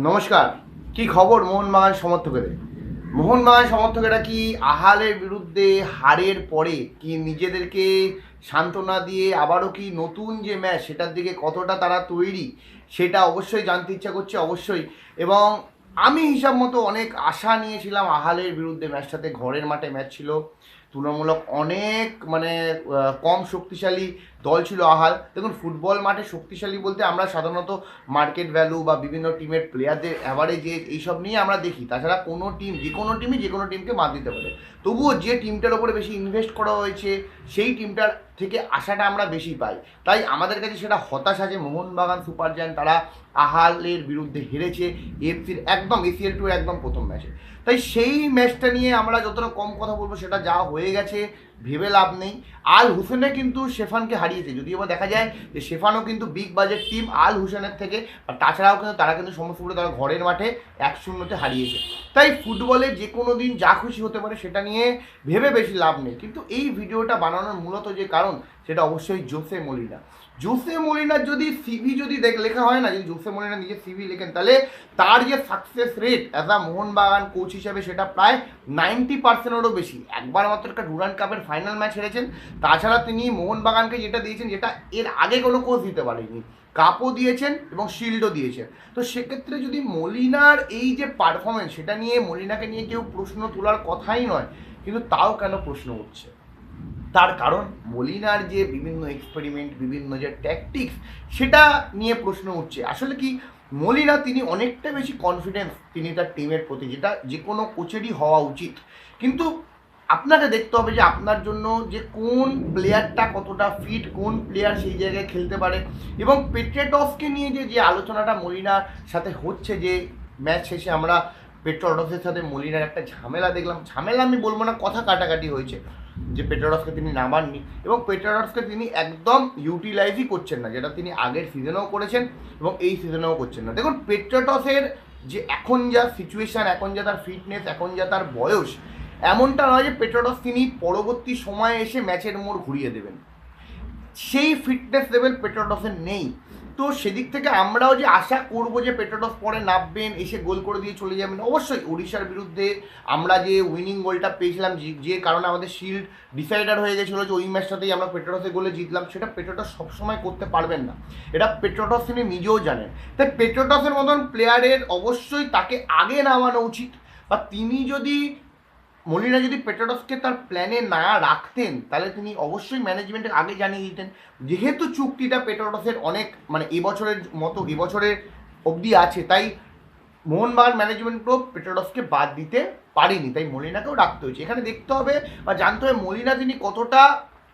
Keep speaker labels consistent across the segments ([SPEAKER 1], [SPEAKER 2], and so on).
[SPEAKER 1] নমস্কার। কি খবর মোহনবাগান সমর্থকেদের? মোহনবাগান সমর্থকেরা কি আহালের বিরুদ্ধে হারের পরে কি নিজেদেরকে সান্ত্বনা দিয়ে আবারও কি নতুন যে ম্যাচ সেটার দিকে কতটা তারা তৈরি সেটা অবশ্যই জানতে ইচ্ছা করছে অবশ্যই। এবং আমি হিসাব মতো অনেক আশা নিয়েছিলাম আহালের বিরুদ্ধে ম্যাচটাতে ঘরের মাঠে ম্যাচ ছিল। তুলনামূলক অনেক মানে কম শক্তিশালী দল ছিল আহাল দেখুন, ফুটবল মাঠে শক্তিশালী বলতে আমরা সাধারণত মার্কেট ভ্যালু বা বিভিন্ন টিমের প্লেয়ারদের অ্যাভারেজ এইসব নিয়ে আমরা দেখি। তাছাড়া কোনো টিম যে কোনো টিমই যে কোনো টিমকে বাদ দিতে পারে। তবুও যে টিমটার ওপরে বেশি ইনভেস্ট করা হয়েছে, সেই টিমটার থেকে আশাটা আমরা বেশি পাই। তাই আমাদের কাছে সেটা হতাশা যে মোহনবাগান সুপার জায়ান্ট তারা আহালের বিরুদ্ধে হেরেছে এফসির একদম এসিএল টুর একদম প্রথম ম্যাচে তাই সেই ম্যাচটা নিয়ে আমরা যতটা কম কথা বলব, সেটা যা হয়ে গেছে, ভেবে লাভ নেই। আল হুসেনে কিন্তু শেফানকে হারিয়েছে যদিও বা দেখা যায় যে শেফানো কিন্তু বিগ বাজেট টিম আল হুসেনের থেকে, আর তাছাড়াও কিন্তু তারা কিন্তু সমস্ত পুরো তারা ঘরের মাঠে এক শূন্যতে হারিয়েছে। তাই ফুটবলে যে কোনো দিন যা খুশি হতে পারে সেটা নিয়ে ভেবে বেশি লাভ নেই। কিন্তু এই ভিডিওটা বানানোর মূলত যে কারণ সেটা অবশ্যই জোসে মলিনা। জোসে মলিনার যদি সিভি যদি লেখা হয় না, যদি জোসে মলিনা নিজের সিভি লেখেন, তাহলে তার যে success rate as a Mohun Bagan coach হিসেবে সেটা প্রায় নাইনটি পার্সেন্টেরও বেশি। একবার মাত্র একটা ডুরান্ড কাপের ফাইনাল ম্যাচ হেরেছেন। তাছাড়া তিনি মোহনবাগানকে যেটা দিয়েছেন, যেটা এর আগে কোনো কোচ দিতে পারেনি। কাপও দিয়েছেন এবং শিল্ডও দিয়েছেন। তো সেক্ষেত্রে যদি মলিনার এই যে পারফরমেন্স সেটা নিয়ে মলিনাকে নিয়ে কেউ প্রশ্ন তোলার কথাই নয়, কিন্তু তাও কেন প্রশ্ন উঠছে? তার কারণ মলিনার যে বিভিন্ন এক্সপেরিমেন্ট বিভিন্ন যে ট্যাকটিক্স সেটা নিয়ে প্রশ্ন উঠছে। আসলে কি, মলিনা তিনি অনেকটা বেশি কনফিডেন্স তিনি তার টিমের প্রতি, যেটা যে কোনো কোচেরই হওয়া উচিত। কিন্তু আপনাকে দেখতে হবে যে আপনার জন্য যে কোন প্লেয়ারটা কতটা ফিট কোন প্লেয়ার সেই জায়গায় খেলতে পারে। এবং পেট্রেটসকে নিয়ে যে যে আলোচনাটা মলিনার সাথে হচ্ছে যে ম্যাচ শেষে আমরা পেট্রোডসের সাথে মলিনার একটা ঝামেলা দেখলাম। ঝামেলা আমি বলব না, কথা কাটাকাটি হয়েছে। যে পেট্রোডসকে তিনি নামাননি এবং পেট্রোডসকে তিনি একদম ইউটিলাইজই করছেন না, যেটা তিনি আগের সিজনেও করেছেন এবং এই সিজনেও করছেন না। দেখুন পেট্রোটসের যে এখন যা সিচুয়েশান এখন যা তার ফিটনেস এখন যা তার বয়স, এমনটা নয় যে পেট্রোটস তিনি পরবর্তী সময়ে এসে ম্যাচের মোড় ঘুরিয়ে দেবেন। সেই ফিটনেস লেভেল পেট্রোটসের নেই। তো সেদিক থেকে আমরাও যে আশা করব যে পেট্রোটস পরে নামবেন, এসে গোল করে দিয়ে চলে যাবেন, অবশ্যই ওড়িশার বিরুদ্ধে আমরা যে উইনিং গোলটা পেয়েছিলাম, যে- কারণে আমাদের শিল্ড ডিসাইডার হয়ে গেছিল যে ওই ম্যাচটাতেই আমরা পেট্রোটসের গোলে জিতলাম, সেটা পেট্রোটস সবসময় করতে পারবেন না। এটা পেট্রোটস তিনি নিজেও জানেন। তাই পেট্রোটসের মতন প্লেয়ারের অবশ্যই তাকে আগে নামানো উচিত। বা তিনি যদি মলিনা যদি পেট্রোটসকে তার প্ল্যানে না রাখতেন, তাহলে তিনি অবশ্যই ম্যানেজমেন্টের আগে জানিয়ে দিতেন। যেহেতু চুক্তিটা পেট্রোটসের অনেক মানে এবছরের মতো এবছরের অবধি আছে, তাই মোহনবাগান ম্যানেজমেন্টও পেট্রোটসকে বাদ দিতে পারেনি, তাই মলিনাকেও রাখতে হয়েছে। এখানে দেখতে হবে বা জানতে হবে মলিনা তিনি কতটা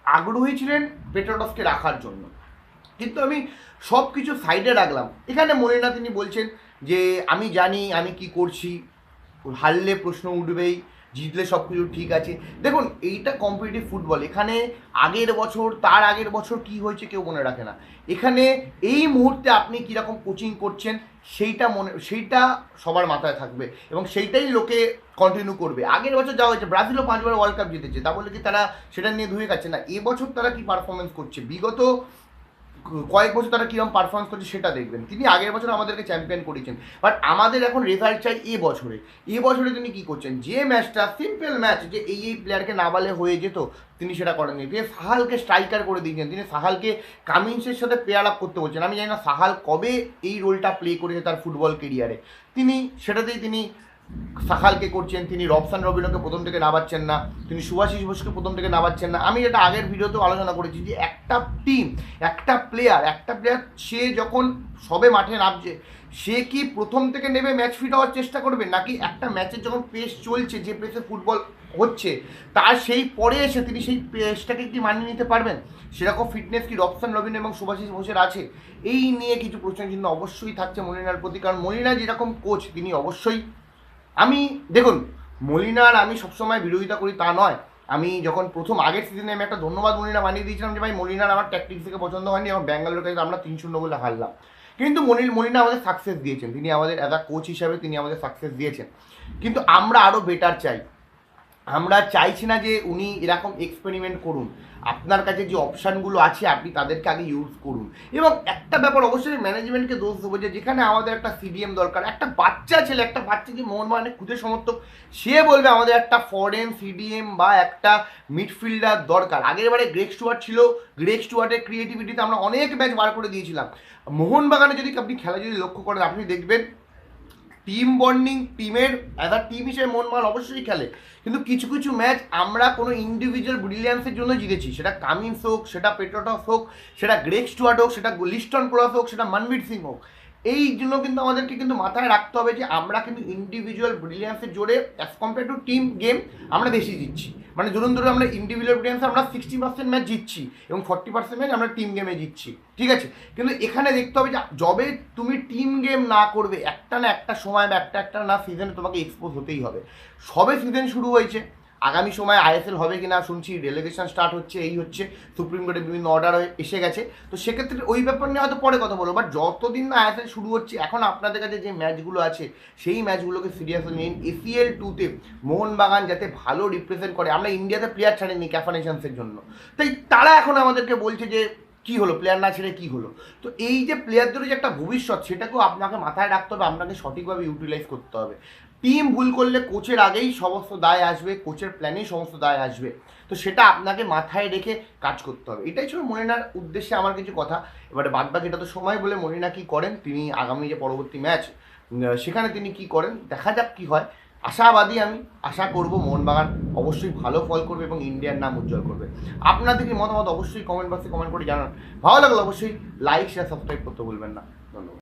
[SPEAKER 1] আগ্রহী ছিলেন পেট্রোটসকে রাখার জন্য। কিন্তু আমি সব কিছু সাইডে রাখলাম। এখানে মলিনা তিনি বলছেন যে, আমি জানি, আমি কি করছি, হারলে প্রশ্ন উঠবেই। জিতলে সব কিছু ঠিক আছে। দেখুন, এইটা কম্পিটিটিভ ফুটবল এখানে আগের বছর, তার আগের বছর কি হয়েছে কেউ মনে রাখে না। এখানে এই মুহূর্তে আপনি কীরকম কোচিং করছেন, সেইটা মনে, সেইটা সবার মাথায় থাকবে এবং সেইটাই লোকে কন্টিনিউ করবে। আগের বছর যা হয়েছে, ব্রাজিলও পাঁচবার ওয়ার্ল্ড কাপ জিতেছে। তা বলে কি তারা সেটা নিয়ে ধুয়ে যাচ্ছে না, এবছর তারা কি পারফরমেন্স করছে? বিগত কয়েক বছর তারা কীরকম পারফরমেন্স করছে সেটা দেখবেন। তিনি আগের বছর আমাদেরকে চ্যাম্পিয়ন করেছেন। বাট আমাদের এখন রেজাল্ট চাই এ বছরে। এ বছরে তিনি কী করছেন? যে ম্যাচটা সিম্পল ম্যাচ যে এই এই প্লেয়ারকে নাবালে হয়ে যেত, তিনি সেটা করেননি। তিনি সাহালকে স্ট্রাইকার করে দিয়েছেন। তিনি সাহালকে কামিন্সের সাথে পেয়ার আপ করতে বলছেন। আমি জানি না সাহাল কবে এই রোলটা প্লে করেছে তার ফুটবল কেরিয়ারে তিনি সেটাতেই তিনি সাখালকে করছেন, তিনি রবসান রবিনকে প্রথম থেকে নামাচ্ছেন না, তিনি সুভাষিস বোসকে প্রথম থেকে নামাচ্ছেন না। আমি এটা আগের ভিডিওতেও আলোচনা করেছি যে একটা টিম একটা প্লেয়ার একটা প্লেয়ার সে যখন সবে মাঠে নামছে, সে কি প্রথম থেকে নেবে ম্যাচ ফিট হওয়ার চেষ্টা করবে? নাকি একটা ম্যাচের যখন পেস চলছে, যে পেসে ফুটবল হচ্ছে, তার সেই পরে এসে তিনি সেই পেসটাকে কি মানিয়ে নিতে পারবেন? সেরকম ফিটনেস কি রবসান রবিন এবং সুভাষিস বোসের আছে? এই নিয়ে কিছু প্রশ্ন চিহ্ন অবশ্যই থাকছে মলিনার প্রতি। কারণ মলিনা যেরকম কোচ তিনি অবশ্যই আমি, দেখুন মলিনার আমি সবসময় বিরোধিতা করি তা নয়। আমি যখন প্রথম আগের সিজনে আমি একটা ধন্যবাদ মলিনা বানিয়ে দিয়েছিলাম যে, ভাই মলিনার আমার ট্যাকটিক্স থেকে পছন্দ হয়নি এবং ব্যাঙ্গালোর কাছে আমরা তিন শূন্য বলে হারলাম। কিন্তু মনিল মলিনা আমাদের সাকসেস দিয়েছেন। তিনি আমাদের অ্যাজ আ কোচ হিসাবে তিনি আমাদের সাকসেস দিয়েছেন। কিন্তু আমরা আরও বেটার চাই। আমরা চাইছি না যে উনি এরকম এক্সপেরিমেন্ট করুন। আপনার কাছে যে অপশানগুলো আছে, আপনি তাদেরকে আগে ইউজ করুন। এবং একটা ব্যাপার অবশ্যই ম্যানেজমেন্টকে দোষ দেবো যে, যেখানে আমাদের একটা সিডিএম দরকার, একটা বাচ্চা ছেলে, একটা বাচ্চা যে মোহনবাগানের খুদে সমর্থক, সে বলবে আমাদের একটা ফরেন সিডিএম বা একটা মিডফিল্ডার দরকার। আগের বারে গ্রেক স্টুয়ার্ট ছিল গ্রেক স্টুয়ার্টের ক্রিয়েটিভিটিতে আমরা অনেক ম্যাচ বার করে দিয়েছিলাম। মোহনবাগানে যদি আপনি খেলা যদি লক্ষ্য করেন, আপনি দেখবেন টিম বন্ডিং টিমের অ্যাজ আ টিম হিসেবে মন মাল অবশ্যই খেলে। কিন্তু কিছু কিছু ম্যাচ আমরা কোনো ইন্ডিভিজুয়াল ব্রিলিয়ান্সের জন্য জিতেছি। সেটা কামিন্স হোক, সেটা পেট্রোটস হোক, সেটা গ্রেক স্টুয়ার্ট হোক, সেটা লিস্টন ক্লস হোক, সেটা মনবীর সিং হোক। এই জন্য কিন্তু আমাদেরকে কিন্তু মাথায় রাখতে হবে যে আমরা কিন্তু ইন্ডিভিজুয়াল ব্রিলিয়ান্সের জোরে as compare to team game আমরা বেশি জিতছি। মানে ধরুন ধরুন আমরা ইন্ডিভিজুয়াল ব্রিলিয়ান্সে আমরা সিক্সটি পার্সেন্ট ম্যাচ জিতছি এবং ফর্টি পার্সেন্ট ম্যাচ আমরা টিম গেমে জিতছি। ঠিক আছে? কিন্তু এখানে দেখতে হবে যে যবে তুমি টিম গেম না করবে, একটা না একটা সময় বা একটা একটা না সিজনে তোমাকে এক্সপোজ হতেই হবে। সবে সিজন শুরু হয়েছে। আগামী সময় আইএসএল হবে কিনা শুনছি রেলিগেশন স্টার্ট হচ্ছে, এই হচ্ছে, সুপ্রিম কোর্টে বিভিন্ন অর্ডার এসে গেছে। তো সেক্ষেত্রে ওই ব্যাপার নিয়ে হয়তো পরে কথা বলব বাট যতদিন না আইএসএল শুরু হচ্ছে, এখন আপনাদের কাছে যে ম্যাচগুলো আছে, সেই ম্যাচগুলোকে সিরিয়াসলি নিন। এসিএল টুতে মোহনবাগান যাতে ভালো রিপ্রেজেন্ট করে, আমরা ইন্ডিয়াতে প্লেয়ার ছাড়িনি ক্যাফা নেশনসের জন্য। তাই তারা এখন আমাদেরকে বলছে যে, কি হলো? প্লেয়ার না ছেড়ে কি হলো? তো এই যে প্লেয়ারদের যে একটা ভবিষ্যৎ, সেটাকেও আপনাকে মাথায় রাখতে হবে, আপনাকে সঠিকভাবে ইউটিলাইজ করতে হবে। টিম ভুল করলে কোচের আগেই সমস্ত দায় আসবে কোচের প্ল্যানেই সমস্ত দায় আসবে। তো সেটা আপনাকে মাথায় রেখে কাজ করতে হবে। এটাই ছিল মনিনার উদ্দেশ্যে আমার কিছু কথা। এবারে বাদ বাকি এটা তো সময় বলে মনিনা কি করেন, তিনি আগামী যে পরবর্তী ম্যাচ সেখানে তিনি কি করেন, দেখা যাক কি হয়। আশাবাদী আমি, আশা করব মোহনবাগান অবশ্যই ভালো ফল করবে এবং ইন্ডিয়ার নাম উজ্জ্বল করবে। আপনাদের মতামত অবশ্যই কমেন্ট বক্সে কমেন্ট করে জানান। ভালো লাগলে অবশ্যই লাইক শেয়ার সাবস্ক্রাইব করতে ভুলবেন না। ধন্যবাদ।